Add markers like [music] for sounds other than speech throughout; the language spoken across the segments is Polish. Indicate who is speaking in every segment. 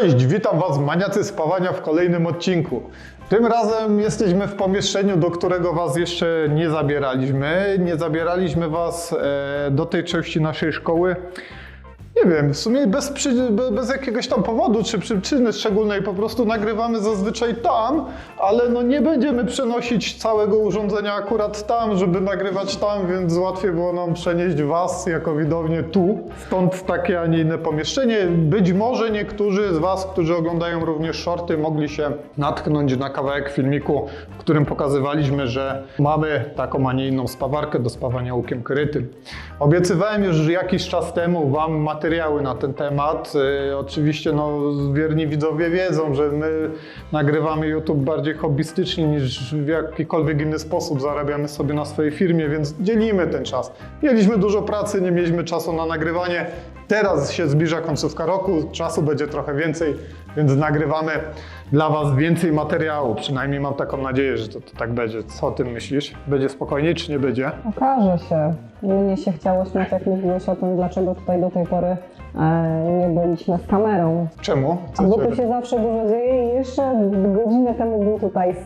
Speaker 1: Cześć, witam Was maniacy spawania w kolejnym odcinku. Tym razem jesteśmy w pomieszczeniu, do którego Was jeszcze nie zabieraliśmy. Nie zabieraliśmy Was e, do tej części naszej szkoły. Nie wiem, w sumie bez, bez jakiegoś tam powodu czy przyczyny szczególnej, po prostu nagrywamy zazwyczaj tam, ale no nie będziemy przenosić całego urządzenia akurat tam, żeby nagrywać tam, więc łatwiej było nam przenieść Was jako widownię tu. Stąd takie, a nie inne pomieszczenie. Być może niektórzy z Was, którzy oglądają również shorty, mogli się natknąć na kawałek filmiku, w którym pokazywaliśmy, że mamy taką, a nie inną spawarkę do spawania łukiem krytym. Obiecywałem już jakiś czas temu Wam materiały na ten temat. Yy, oczywiście no, wierni widzowie wiedzą, że my nagrywamy YouTube bardziej hobbystycznie niż w jakikolwiek inny sposób zarabiamy sobie na swojej firmie, więc dzielimy ten czas. Mieliśmy dużo pracy, nie mieliśmy czasu na nagrywanie. Teraz się zbliża końcówka roku, czasu będzie trochę więcej, więc nagrywamy dla Was więcej materiału. Przynajmniej mam taką nadzieję, że to, to tak będzie. Co o tym myślisz? Będzie spokojniej czy nie będzie?
Speaker 2: Okaże się. Mnie się chciało śmiać, jak mówiłeś o tym, dlaczego tutaj do tej pory e, nie byliśmy z kamerą.
Speaker 1: Czemu? Co
Speaker 2: Bo tu się zawsze dużo dzieje i jeszcze godzinę temu był tutaj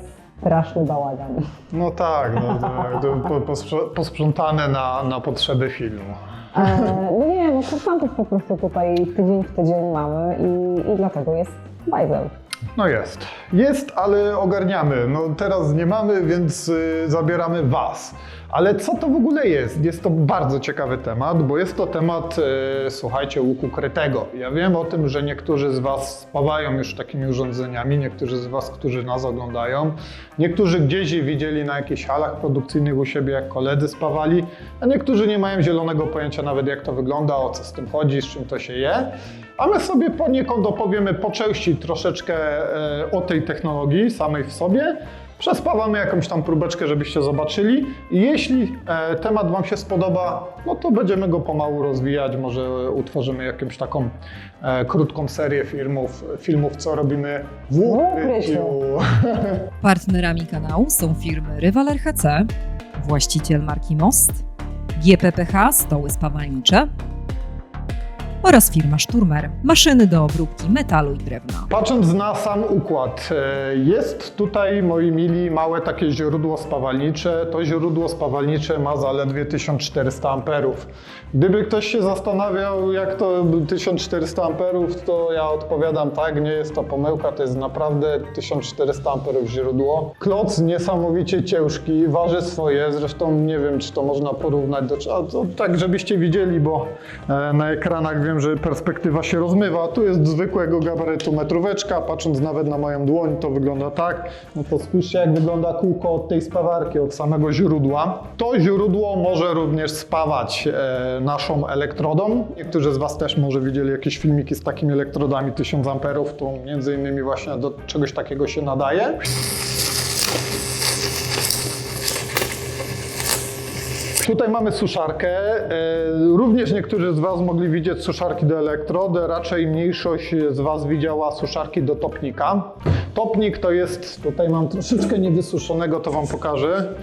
Speaker 2: straszny bałagan.
Speaker 1: No tak, no, to, to po- posprząt- posprzątane na, na potrzeby filmu.
Speaker 2: E, no nie, no kursantów po prostu tutaj tydzień w tydzień mamy i, i dlatego jest bajzel.
Speaker 1: No jest. Jest, ale ogarniamy. No teraz nie mamy, więc y, zabieramy Was. Ale co to w ogóle jest? Jest to bardzo ciekawy temat, bo jest to temat, y, słuchajcie, łuku krytego. Ja wiem o tym, że niektórzy z Was spawają już takimi urządzeniami, niektórzy z Was, którzy nas oglądają, niektórzy gdzieś je widzieli na jakichś halach produkcyjnych u siebie, jak koledzy spawali, a niektórzy nie mają zielonego pojęcia nawet jak to wygląda, o co z tym chodzi, z czym to się je. A my sobie poniekąd opowiemy po części troszeczkę e, o tej technologii samej w sobie. Przespawamy jakąś tam próbeczkę, żebyście zobaczyli. I jeśli e, temat Wam się spodoba, no to będziemy go pomału rozwijać. Może utworzymy jakąś taką e, krótką serię filmów, filmów co robimy w ukryciu. [laughs]
Speaker 3: Partnerami kanału są firmy Rywal RHC, właściciel marki Most, GPPH Stoły Spawalnicze oraz firma Szturmer, maszyny do obróbki metalu i drewna.
Speaker 1: Patrząc na sam układ, e, jest tutaj, moi mili, małe takie źródło spawalnicze. To źródło spawalnicze ma zaledwie 1400 amperów. Gdyby ktoś się zastanawiał, jak to 1400 amperów, to ja odpowiadam tak, nie jest to pomyłka, to jest naprawdę 1400 amperów źródło. Kloc niesamowicie ciężki, waży swoje, zresztą nie wiem, czy to można porównać do... A to tak, żebyście widzieli, bo e, na ekranach wiem, że perspektywa się rozmywa. Tu jest zwykłego gabarytu metróweczka, patrząc nawet na moją dłoń, to wygląda tak. No to spójrzcie, jak wygląda kółko od tej spawarki, od samego źródła. To źródło może również spawać e, naszą elektrodą. Niektórzy z Was też może widzieli jakieś filmiki z takimi elektrodami 1000 amperów, to między innymi właśnie do czegoś takiego się nadaje. Tutaj mamy suszarkę. E, Również niektórzy z Was mogli widzieć suszarki do elektrody, raczej mniejszość z Was widziała suszarki do topnika. Topnik to jest, tutaj mam troszeczkę niewysuszonego, to Wam pokażę.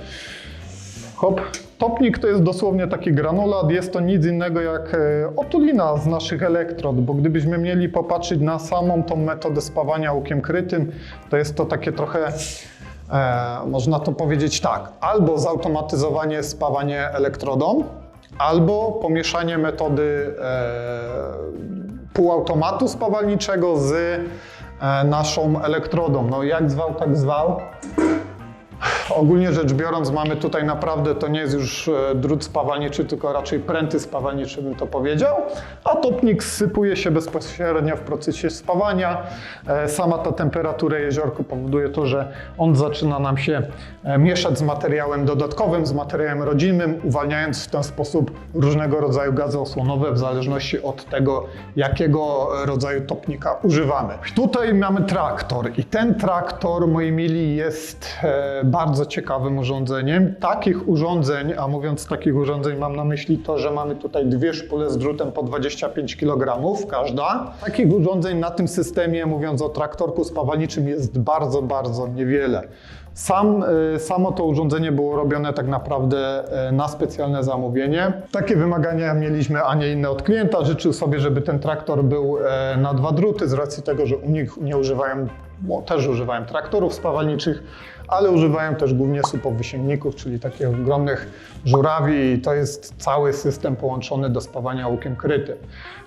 Speaker 1: Hop. Topnik to jest dosłownie taki granulat, jest to nic innego jak e, otulina z naszych elektrod, bo gdybyśmy mieli popatrzeć na samą tą metodę spawania łukiem krytym, to jest to takie trochę, można to powiedzieć tak, albo zautomatyzowanie spawanie elektrodą, albo pomieszanie metody e, półautomatu spawalniczego z e, naszą elektrodą. No jak zwał, tak zwał. Ogólnie rzecz biorąc, mamy tutaj naprawdę, to nie jest już e, drut spawalniczy, tylko raczej pręty spawalniczy, bym to powiedział. A topnik sypuje się bezpośrednio w procesie spawania. E, Sama ta temperatura jeziorku powoduje to, że on zaczyna nam się e, mieszać z materiałem dodatkowym, z materiałem rodzinnym, uwalniając w ten sposób różnego rodzaju gazy osłonowe w zależności od tego, jakiego rodzaju topnika używamy. Tutaj mamy traktor i ten traktor, moi mili, jest bardzo bardzo ciekawym urządzeniem. Takich urządzeń, a mówiąc takich urządzeń, mam na myśli to, że mamy tutaj dwie szpule z drutem po 25 kg każda. Takich urządzeń na tym systemie, mówiąc o traktorku spawalniczym, jest bardzo, bardzo niewiele. Sam, y, samo to urządzenie było robione tak naprawdę y, na specjalne zamówienie. Takie wymagania mieliśmy, a nie inne od klienta. Życzył sobie, żeby ten traktor był e, na dwa druty z racji tego, że u nich nie używają, bo też używają traktorów spawalniczych, ale używają też głównie supowysięgników, czyli takich ogromnych żurawi i to jest cały system połączony do spawania łukiem krytym.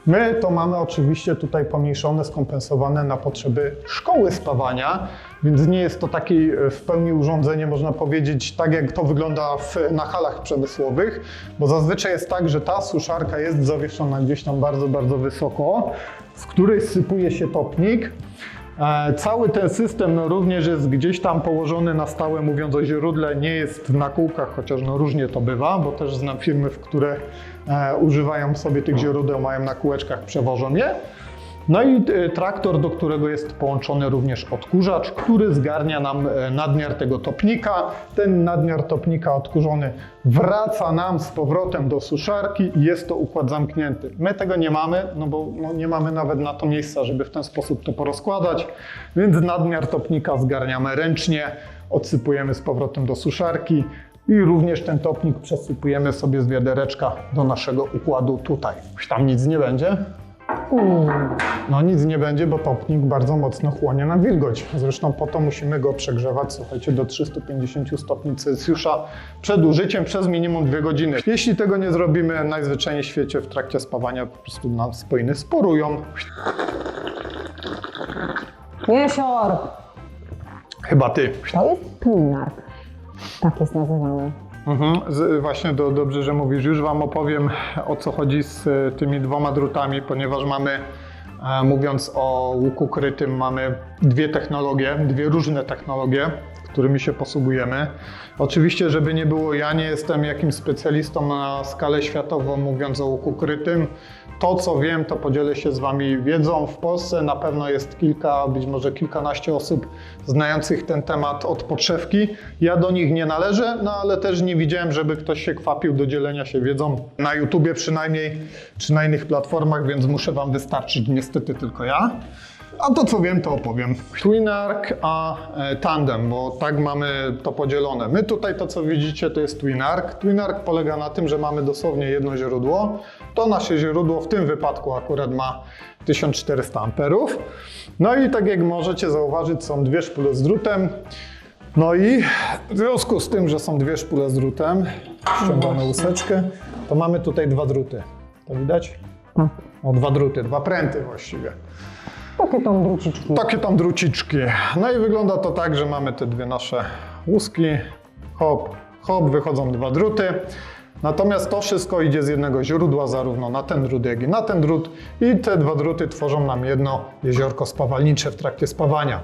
Speaker 1: My to mamy oczywiście tutaj pomniejszone, skompensowane na potrzeby szkoły spawania, więc nie jest to takie e, w pełni urządzenie, można powiedzieć, tak jak to wygląda w, na halach przemysłowych, bo zazwyczaj jest tak, że ta suszarka jest zawieszona gdzieś tam bardzo, bardzo wysoko, z której sypuje się topnik. E, Cały ten system no, również jest gdzieś tam położony na stałe, mówiąc o źródle, nie jest na kółkach, chociaż no, różnie to bywa, bo też znam firmy, w które e, używają sobie tych źródeł, mają na kółeczkach, przewożą je. No i e, traktor, do którego jest połączony również odkurzacz, który zgarnia nam e, nadmiar tego topnika. Ten nadmiar topnika odkurzony wraca nam z powrotem do suszarki i jest to układ zamknięty. My tego nie mamy, no bo no nie mamy nawet na to miejsca, żeby w ten sposób to porozkładać, więc nadmiar topnika zgarniamy ręcznie, odsypujemy z powrotem do suszarki i również ten topnik przesypujemy sobie z wiadereczka do naszego układu tutaj. Tam nic nie będzie, no nic nie będzie, bo topnik bardzo mocno chłonie na wilgoć. Zresztą po to musimy go przegrzewać, słuchajcie, do 350 stopni Celsjusza przed użyciem przez minimum 2 godziny. Jeśli tego nie zrobimy, najzwyczajniej w świecie w trakcie spawania po prostu nam spoiny sporują.
Speaker 2: Jesior!
Speaker 1: Chyba ty.
Speaker 2: To jest Twinark. Tak jest nazywany.
Speaker 1: Mhm. Właśnie do, dobrze, że mówisz. Już Wam opowiem o co chodzi z e, tymi dwoma drutami, ponieważ mamy, e, mówiąc o łuku krytym, mamy dwie technologie, dwie różne technologie, którymi się posługujemy. Oczywiście, żeby nie było, ja nie jestem jakimś specjalistą na skalę światową, mówiąc o łuku krytym. To, co wiem, to podzielę się z Wami wiedzą. W Polsce na pewno jest kilka, być może kilkanaście osób znających ten temat od podszewki. Ja do nich nie należę, no ale też nie widziałem, żeby ktoś się kwapił do dzielenia się wiedzą na YouTubie przynajmniej, czy na innych platformach, więc muszę Wam wystarczyć niestety tylko ja. A to co wiem, to opowiem. Twinark a e, Tandem, bo tak mamy to podzielone. My tutaj to co widzicie to jest Twinark. Twinark polega na tym, że mamy dosłownie jedno źródło. To nasze źródło w tym wypadku akurat ma 1400 amperów. No i tak jak możecie zauważyć są dwie szpule z drutem. No i w związku z tym, że są dwie szpule z drutem, ściągamy łuseczkę, to mamy tutaj dwa druty. To widać?
Speaker 2: Tak.
Speaker 1: O, dwa druty, dwa pręty właściwie.
Speaker 2: Takie tam druciczki.
Speaker 1: Takie tam druciczki. No i wygląda to tak, że mamy te dwie nasze łuski. Hop, hop, wychodzą dwa druty. Natomiast to wszystko idzie z jednego źródła, zarówno na ten drut, jak i na ten drut. I te dwa druty tworzą nam jedno jeziorko spawalnicze w trakcie spawania.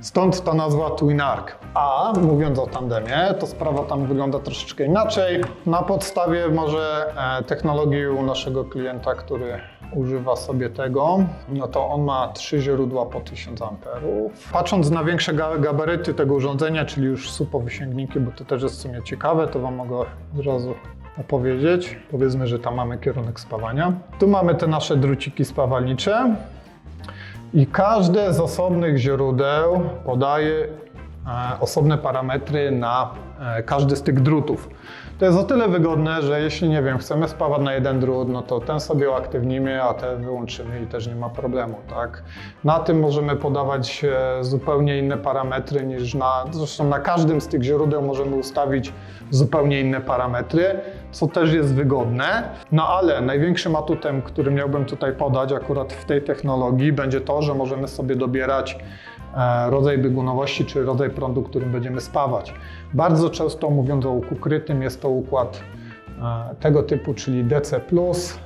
Speaker 1: Stąd ta nazwa Twin Arc. A mówiąc o tandemie, to sprawa tam wygląda troszeczkę inaczej. Na podstawie może e, technologii u naszego klienta, który używa sobie tego, no to on ma trzy źródła po 1000 amperów. Patrząc na większe ga- gabaryty tego urządzenia, czyli już supowysięgniki, bo to też jest w sumie ciekawe, to Wam mogę od razu opowiedzieć. Powiedzmy, że tam mamy kierunek spawania. Tu mamy te nasze druciki spawalnicze i każde z osobnych źródeł podaje e, osobne parametry na e, każdy z tych drutów. To jest o tyle wygodne, że jeśli nie wiem, chcemy spawać na jeden drut, no to ten sobie uaktywnimy, a ten wyłączymy i też nie ma problemu, tak? Na tym możemy podawać e, zupełnie inne parametry niż na, zresztą na każdym z tych źródeł możemy ustawić zupełnie inne parametry, co też jest wygodne. No ale największym atutem, który miałbym tutaj podać akurat w tej technologii, będzie to, że możemy sobie dobierać rodzaj biegunowości czy rodzaj prądu, którym będziemy spawać. Bardzo często mówiąc o łuku krytym jest to układ e, tego typu, czyli DC+,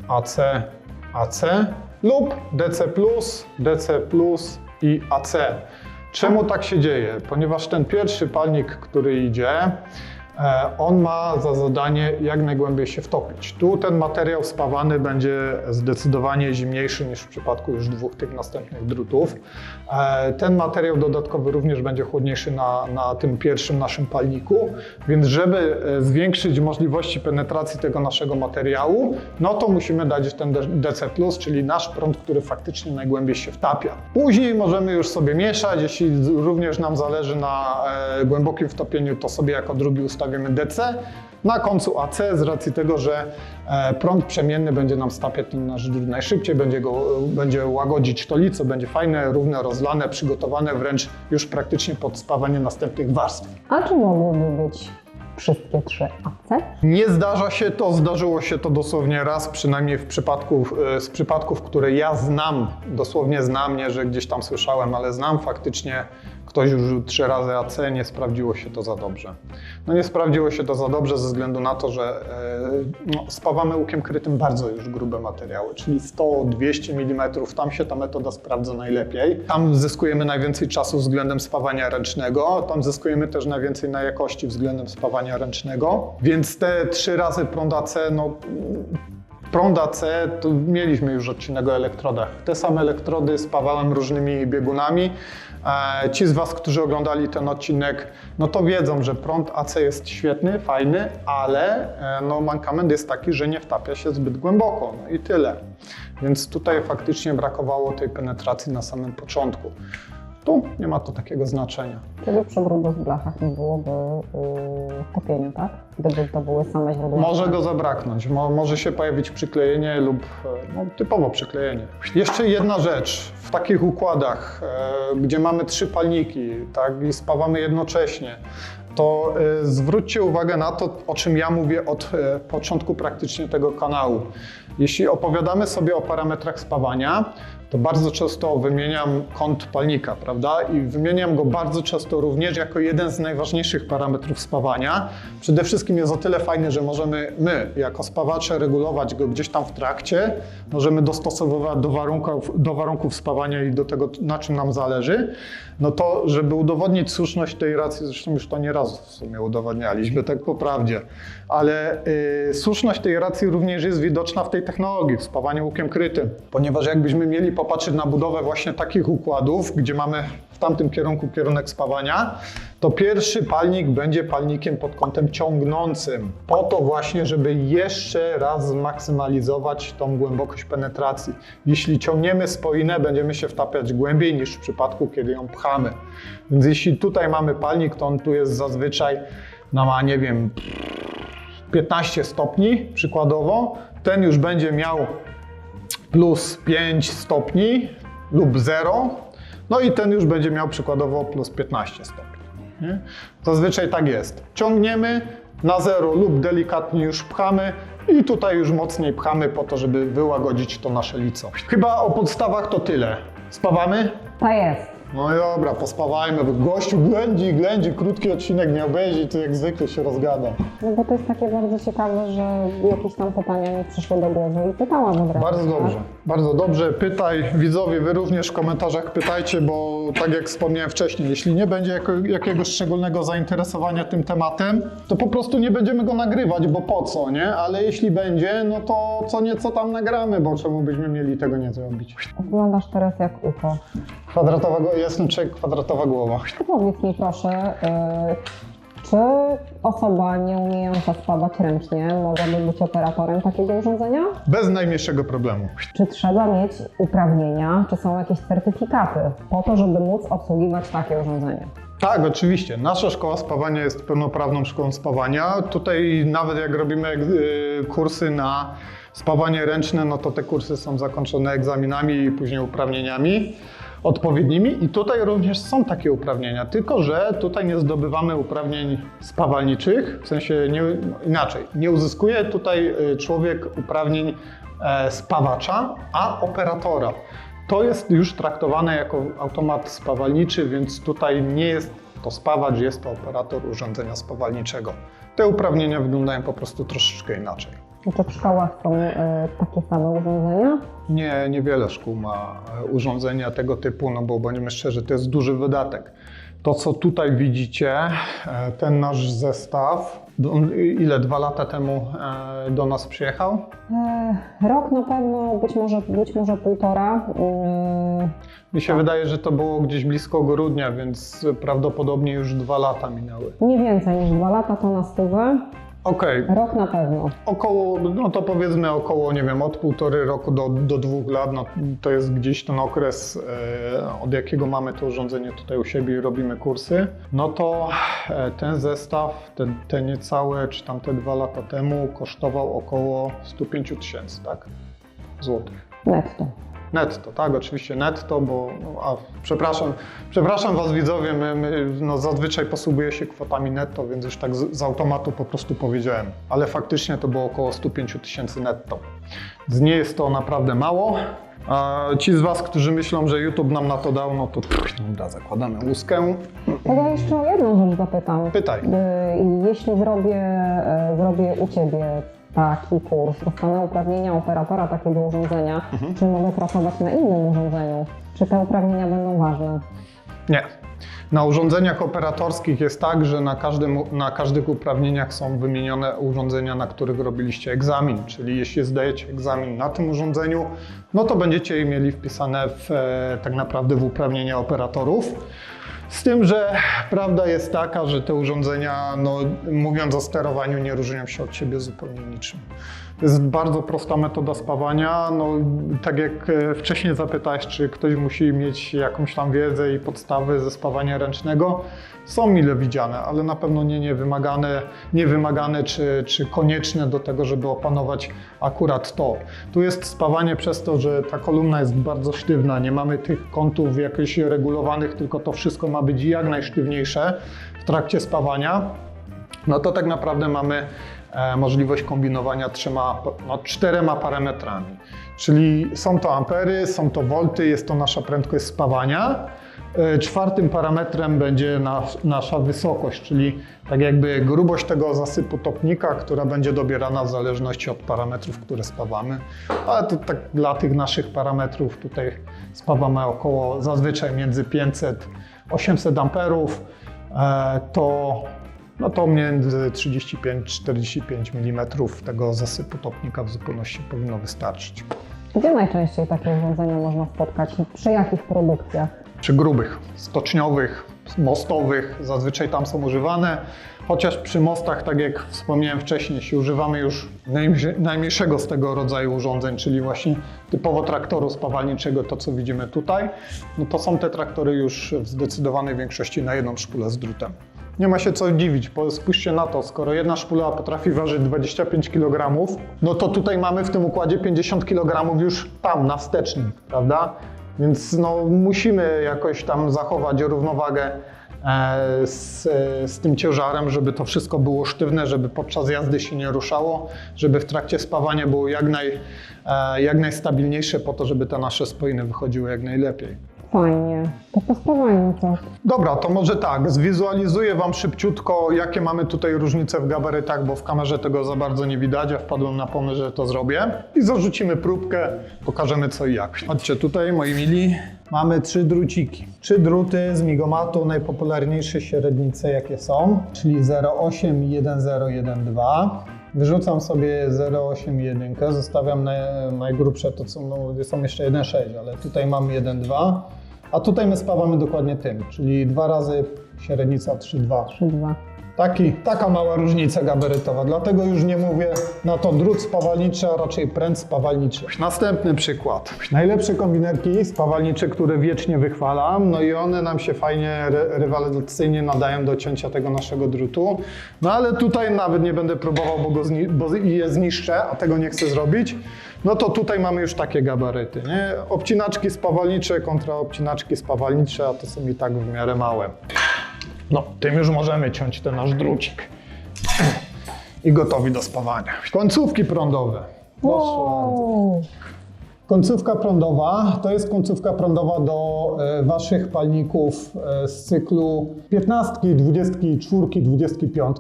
Speaker 1: AC, AC lub DC+, DC+, i AC. Czemu tak się dzieje? Ponieważ ten pierwszy palnik, który idzie, E, On ma za zadanie jak najgłębiej się wtopić. Tu ten materiał spawany będzie zdecydowanie zimniejszy niż w przypadku już dwóch tych następnych drutów. E, Ten materiał dodatkowy również będzie chłodniejszy na, na tym pierwszym naszym palniku, więc żeby e, zwiększyć możliwości penetracji tego naszego materiału, no to musimy dać ten DC+, czyli nasz prąd, który faktycznie najgłębiej się wtapia. Później możemy już sobie mieszać, jeśli również nam zależy na e, głębokim wtopieniu, to sobie jako drugi ustawimy DC. Na końcu AC z racji tego, że e, prąd przemienny będzie nam stapiać drut najszybciej, będzie, go, będzie łagodzić tolicę, będzie fajne, równe, rozlane, przygotowane wręcz już praktycznie pod spawanie następnych warstw.
Speaker 2: A czy mogłyby być wszystkie trzy AC?
Speaker 1: Nie zdarza się to, zdarzyło się to dosłownie raz, przynajmniej w przypadku, e, z przypadków, które ja znam, dosłownie znam, nie, że gdzieś tam słyszałem, ale znam faktycznie, ktoś już trzy razy AC, nie sprawdziło się to za dobrze. No nie sprawdziło się to za dobrze ze względu na to, że e, no, spawamy łukiem krytym bardzo już grube materiały, czyli 100-200 mm, tam się ta metoda sprawdza najlepiej. Tam zyskujemy najwięcej czasu względem spawania ręcznego, tam zyskujemy też najwięcej na jakości względem spawania ręcznego, więc te trzy razy prąd AC, no Prąd AC, to mieliśmy już odcinek o elektrodach. Te same elektrody spawałem różnymi biegunami. E, Ci z Was, którzy oglądali ten odcinek, no to wiedzą, że prąd AC jest świetny, fajny, ale e, no mankament jest taki, że nie wtapia się zbyt głęboko. No i tyle. Więc tutaj faktycznie brakowało tej penetracji na samym początku. Tu nie ma to takiego znaczenia.
Speaker 2: Czyli przy grubych blachach nie byłoby yy, topienia, tak? Gdyby to były same źródła.
Speaker 1: Może go zabraknąć, Mo, może się pojawić przyklejenie lub e, no, typowo przyklejenie. Jeszcze jedna rzecz, w takich układach, e, gdzie mamy trzy palniki tak, i spawamy jednocześnie, to e, zwróćcie uwagę na to, o czym ja mówię od początku praktycznie tego kanału. Jeśli opowiadamy sobie o parametrach spawania, to bardzo często wymieniam kąt palnika, prawda? I wymieniam go bardzo często również jako jeden z najważniejszych parametrów spawania. Przede wszystkim jest o tyle fajny, że możemy my, jako spawacze, regulować go gdzieś tam w trakcie, możemy dostosowywać do warunków, do warunków spawania i do tego, na czym nam zależy. No to, żeby udowodnić słuszność tej racji, zresztą już to nieraz w sumie udowadnialiśmy, tak po prawdzie, ale y, słuszność tej racji również jest widoczna w tej technologii, w spawaniu łukiem krytym, ponieważ jakbyśmy mieli popatrzeć na budowę właśnie takich układów, gdzie mamy tamtym kierunku kierunek spawania, to pierwszy palnik będzie palnikiem pod kątem ciągnącym, po to właśnie, żeby jeszcze raz zmaksymalizować tą głębokość penetracji. Jeśli ciągniemy spoinę, będziemy się wtapiać głębiej niż w przypadku, kiedy ją pchamy. Więc jeśli tutaj mamy palnik, to on tu jest zazwyczaj na, ma, nie wiem, 15 stopni przykładowo, ten już będzie miał plus 5 stopni lub 0, no i ten już będzie miał przykładowo plus 15 stopni. Nie? Zazwyczaj tak jest. Ciągniemy na 0 lub delikatnie już pchamy i tutaj już mocniej pchamy po to, żeby wyłagodzić to nasze lico. Chyba o podstawach to tyle. Spawamy?
Speaker 2: Ta jest.
Speaker 1: No i dobra, pospawajmy, gościu ględzi, ględzi, krótki odcinek nie obejrzy, to jak zwykle się rozgada.
Speaker 2: No bo to jest takie bardzo ciekawe, że jakieś tam pytania mi przyszły do głowy i pytałam od razu.
Speaker 1: Bardzo
Speaker 2: tak?
Speaker 1: dobrze, bardzo dobrze. Pytaj, widzowie, wy również w komentarzach pytajcie, bo tak jak wspomniałem wcześniej, jeśli nie będzie jako, jakiegoś szczególnego zainteresowania tym tematem, to po prostu nie będziemy go nagrywać, bo po co, nie? Ale jeśli będzie, no to co nieco tam nagramy, bo czemu byśmy mieli tego nie zrobić?
Speaker 2: Wyglądasz teraz jak ucho.
Speaker 1: Kwadratowa, jestem człowiek kwadratowa głowa.
Speaker 2: To powiedz mi proszę, y, czy osoba nie umiejąca spawać ręcznie mogłaby być operatorem takiego urządzenia?
Speaker 1: Bez najmniejszego problemu.
Speaker 2: Czy trzeba mieć uprawnienia, czy są jakieś certyfikaty po to, żeby móc obsługiwać takie urządzenie?
Speaker 1: Tak, oczywiście. Nasza szkoła spawania jest pełnoprawną szkołą spawania. Tutaj nawet jak robimy y, kursy na spawanie ręczne, no to te kursy są zakończone egzaminami i później uprawnieniami odpowiednimi. I tutaj również są takie uprawnienia, tylko że tutaj nie zdobywamy uprawnień spawalniczych, w sensie nie, inaczej. Nie uzyskuje tutaj y, człowiek uprawnień e, spawacza, a operatora. To jest już traktowane jako automat spawalniczy, więc tutaj nie jest to spawacz, jest to operator urządzenia spawalniczego. Te uprawnienia wyglądają po prostu troszeczkę inaczej.
Speaker 2: Czy w szkołach są y, takie same urządzenia?
Speaker 1: Nie, niewiele szkół ma e, urządzenia tego typu, no bo bądźmy szczerzy, to jest duży wydatek. To, co tutaj widzicie, e, ten nasz zestaw, ile, dwa lata temu e, do nas przyjechał?
Speaker 2: E, Rok na pewno, być może, być może półtora.
Speaker 1: Mi się wydaje, że to było gdzieś blisko grudnia, więc prawdopodobnie już dwa lata minęły.
Speaker 2: Nie więcej niż dwa lata to na stówę.
Speaker 1: Okej,
Speaker 2: Rok na pewno.
Speaker 1: około, no to powiedzmy około, nie wiem, od półtorej roku do, do dwóch lat, no to jest gdzieś ten okres, e, od jakiego mamy to urządzenie tutaj u siebie i robimy kursy, no to e, ten zestaw, te, te niecałe, czy tam te dwa lata temu kosztował około 105 tysięcy, tak? Złotych.
Speaker 2: Netto.
Speaker 1: Netto, tak, oczywiście netto, bo, no, a przepraszam, przepraszam Was widzowie, my, my no, zazwyczaj posługuję się kwotami netto, więc już tak z, z automatu po prostu powiedziałem, ale faktycznie to było około 105 tysięcy netto. Więc nie jest to naprawdę mało. A ci z Was, którzy myślą, że YouTube nam na to dał, no to pff, dobra, zakładamy łuskę.
Speaker 2: To ja jeszcze o jedną rzecz zapytam.
Speaker 1: Pytaj.
Speaker 2: Y, Jeśli zrobię, e, zrobię u Ciebie taki kurs, dostanę uprawnienia operatora takiego urządzenia,
Speaker 1: Mhm.
Speaker 2: czy mogę pracować na innym urządzeniu? Czy te uprawnienia będą ważne?
Speaker 1: Nie. Na urządzeniach operatorskich jest tak, że na, każdym, na każdych uprawnieniach są wymienione urządzenia, na których robiliście egzamin. Czyli jeśli zdajecie egzamin na tym urządzeniu, no to będziecie je mieli wpisane w, e, tak naprawdę w uprawnienia operatorów. Z tym, że prawda jest taka, że te urządzenia, no, mówiąc o sterowaniu, nie różnią się od siebie zupełnie niczym. Jest bardzo prosta metoda spawania. No, tak jak e, wcześniej zapytałeś, czy ktoś musi mieć jakąś tam wiedzę i podstawy ze spawania ręcznego. Są mile widziane, ale na pewno nie, nie wymagane, nie wymagane czy, czy konieczne do tego, żeby opanować akurat to. Tu jest spawanie przez to, że ta kolumna jest bardzo sztywna, nie mamy tych kątów jakoś regulowanych, tylko to wszystko ma być jak najsztywniejsze w trakcie spawania no to tak naprawdę mamy możliwość kombinowania trzema, no, czterema parametrami. Czyli są to ampery, są to wolty, jest to nasza prędkość spawania. E, Czwartym parametrem będzie nas, nasza wysokość, czyli tak jakby grubość tego zasypu topnika, która będzie dobierana w zależności od parametrów, które spawamy. Ale to tak dla tych naszych parametrów tutaj spawamy około zazwyczaj między 500 800 amperów. E, To no to między 35-45 mm tego zasypu topnika w zupełności powinno wystarczyć.
Speaker 2: Gdzie najczęściej takie urządzenia można spotkać? Przy jakich produkcjach?
Speaker 1: Przy grubych, stoczniowych, mostowych, zazwyczaj tam są używane, chociaż przy mostach, tak jak wspomniałem wcześniej, jeśli używamy już najmniejsze- najmniejszego z tego rodzaju urządzeń, czyli właśnie typowo traktoru spawalniczego, to co widzimy tutaj, no to są te traktory już w zdecydowanej większości na jedną szpulę z drutem. Nie ma się co dziwić, bo spójrzcie na to, skoro jedna szpula potrafi ważyć 25 kg, no to tutaj mamy w tym układzie 50 kg już tam, na wstecznym, prawda? Więc no, musimy jakoś tam zachować równowagę e, z, z tym ciężarem, żeby to wszystko było sztywne, żeby podczas jazdy się nie ruszało, żeby w trakcie spawania było jak, naj, e, jak najstabilniejsze po to, żeby te nasze spoiny wychodziły jak najlepiej.
Speaker 2: Fajnie. To po spawaniu co?
Speaker 1: Dobra, to może tak, zwizualizuję Wam szybciutko, jakie mamy tutaj różnice w gabarytach, bo w kamerze tego za bardzo nie widać, a wpadłem na pomysł, że to zrobię. I zarzucimy próbkę, pokażemy co i jak. Chodźcie tutaj, moi mili. Mamy trzy druciki. Trzy druty z migomatu, najpopularniejsze średnice jakie są, czyli 0,8 i 1,012. Wyrzucam sobie 0,81, zostawiam na, najgrubsze, to są, no, są jeszcze 1,6, ale tutaj mamy 1,2. A tutaj my spawamy dokładnie tym, czyli dwa razy średnica 3,2.
Speaker 2: 3-2.
Speaker 1: Taki, taka mała różnica gabarytowa, dlatego już nie mówię na to drut spawalniczy, a raczej pręt spawalniczy. Następny przykład. Najlepsze kombinerki spawalnicze, które wiecznie wychwalam, no i one nam się fajnie re rewelacyjnie nadają do cięcia tego naszego drutu. No ale tutaj nawet nie będę próbował, bo, go zni bo je zniszczę, a tego nie chcę zrobić. No to tutaj mamy już takie gabaryty, nie? Obcinaczki spawalnicze kontra obcinaczki spawalnicze, a to są i tak w miarę małe. No, tym już możemy ciąć ten nasz drucik. I gotowi do spawania. Końcówki prądowe. Proszę bardzo. Końcówka prądowa to jest końcówka prądowa do e, Waszych palników e, z cyklu 15, 24, 25.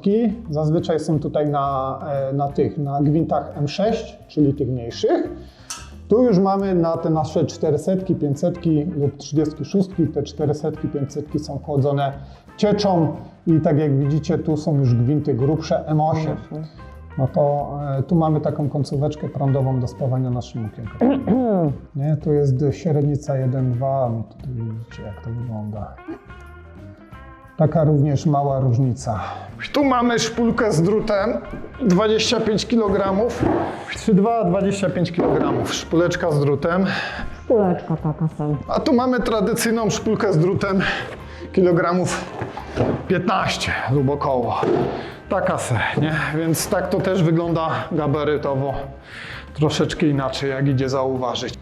Speaker 1: Zazwyczaj są tutaj na, e, na tych, na gwintach M6, czyli tych mniejszych. Tu już mamy na te nasze 400, 500 lub 36, te 400, 500 są chłodzone cieczą i tak jak widzicie, tu są już gwinty grubsze M8. No to e, tu mamy taką końcóweczkę prądową do spawania naszym okienkiem. [clears throat] Nie, tu jest średnica 1,2, no tutaj widzicie jak to wygląda. Taka również mała różnica. Tu mamy szpulkę z drutem 25 kg. 3,2 25 kg. Szpuleczka z drutem.
Speaker 2: Kuleczka taka sam.
Speaker 1: A tu mamy tradycyjną szpulkę z drutem kilogramów 15 lub około. Taka se, nie? Więc tak to też wygląda gabarytowo. Troszeczkę inaczej, jak idzie zauważyć.